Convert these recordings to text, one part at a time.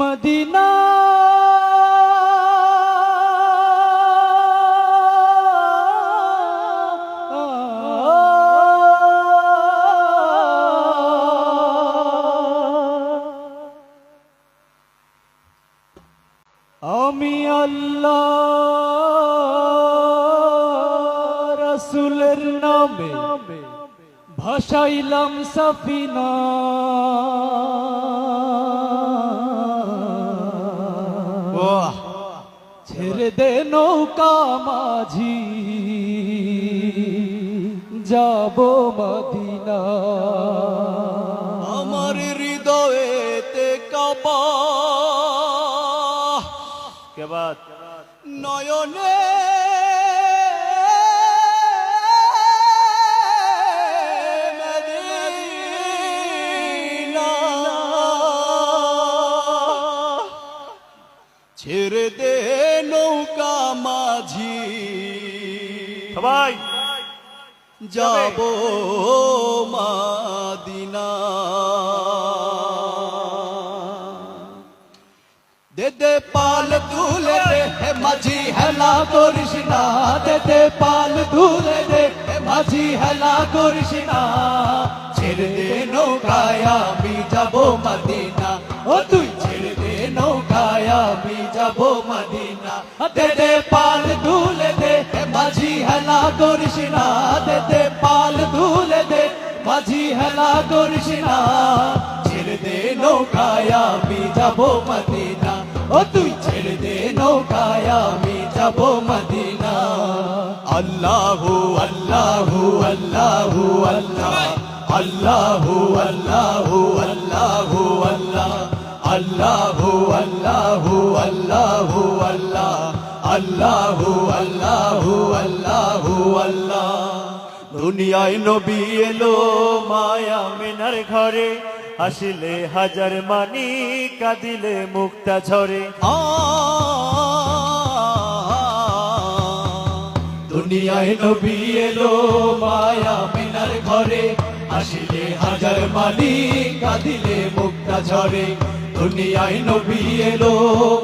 Medina. আমি আল্লাহ রসুলের নামে ভাসাইলাম সফিনা। ছেড়ে দে নৌকা মাঝি। যাব মদিনা। আমার হৃদয়েতে কাবা। কে বাত? নয়নে ছেড়ে দে নৌকা মাঝি। সবাই। যাব মাদিনা। দে দে পাল তুলে দে হে মাঝি হেলা করিস না। দে দে পাল তুলে দে হে মাঝি হেলা করিস না। ছেড়ে দে নৌকায় আমি যাব মদিনা। করিস না দে দে, পাল তুলে দে, মাঝি হেলা করিস ছেড়ে দে নৌকায় আমি যাব মদিনা। ও তুই ছেড়ে দে নৌকায় আমি যাব মদিনা। আল্লাহু আল্লাহু, আল্লাহ, আল্লাহু। আল্লাহু আল্লাহু, আল্লাহ, আল্লাহু। আল্লাহু আল্লাহু, আল্লাহ, আল্লাহু। আল্লাহু আল্লাহু। দুনিয়ায় নবী এলো মায়া মিনার ঘরে। আসিলে হাজার মানি, কাঁদিলে মুক্তা ঝরে। দুনিয়ায় নবী এলো মায়া মিনার ঘরে। আসিলে হাজার মানি, কাঁদিলে মুক্তা ঝরে। দুনিয়ায় নবী এলো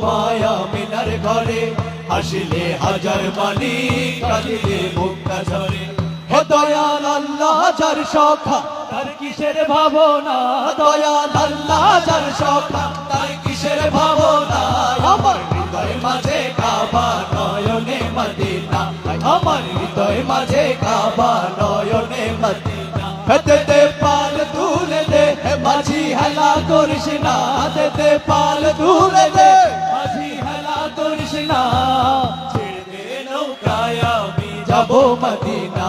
মায়া মিনার ঘরে। আসিলে হাজার মানি, কাঁদিলে মুক্তা ঝরে। হে দয়াল আল্লাহ, যার সখা, তার কিসের ভাবনা? দয়াল আল্লাহ, যার সখা, তার কিসের ভাবনা? আমার হৃদয় মাঝে কাবা নয়নে মদিনা। আমার হৃদয় মাঝে কাবা নয়নে মদিনা। হেতে পাল, তুলে দে মাঝি হেলা করিস না। দে পাল, তুলে দে, মাঝি হেলা করিস না। ছেড়ে দে নৌকায়, আমি যাব মদিনা।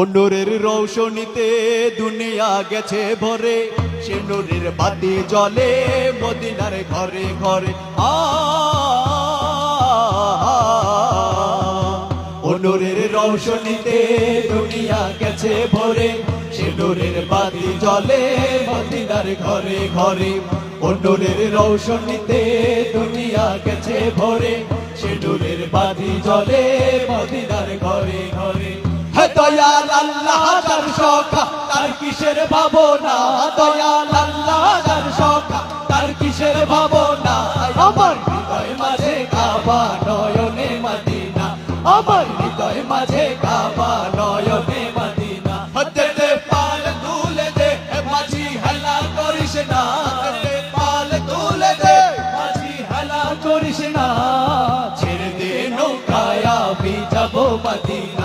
অনুরের রৌশনীতে দুনিয়া গেছে ভরে, সে নূরের বাতি জলে মদিনার ঘরে ঘরে। আ অনুরের রৌশনীতে দুনিয়া গেছে ভরে, সে নূরের বাতি জলে মদিনার ঘরে ঘরে। অনুরের রৌশনীতে দুনিয়া গেছে ভরে, সে নূরের বাতি জলে মদিনার ঘরে ঘরে। দয়াল আল্লাহ সখা, তার কিসের তার কিসের আমার মাঝে কাবা আমার মাঝে কাবা হতে দে পাল দে মাঝি হেলা করিস না। হতে পাল দে, মাঝি হেলা না। ছেড়ে দে নৌকায়, আমি যাব মদিনা।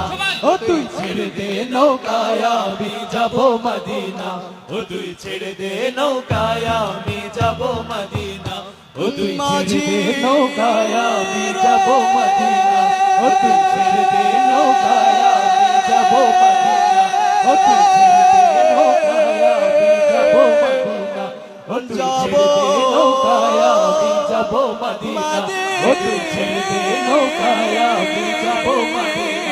তুই ছেড়ে দে নৌকায় আমি যাব মদিনা। ও তুই ছেড়ে দে নৌকায় আমি যাব মদিনা। ও তুই মাঝি নৌকায় আমি যাব মদিনা। ও তুই ছেড়ে দে নৌকায় আমি যাব মদিনা। ও তুই ছেড়ে মদিনা। ও তুই ছেড়ে দে নৌকায় যাব মদিনা। ও তুই ছেড়ে দে নৌকায় আমি যাব মদিনা।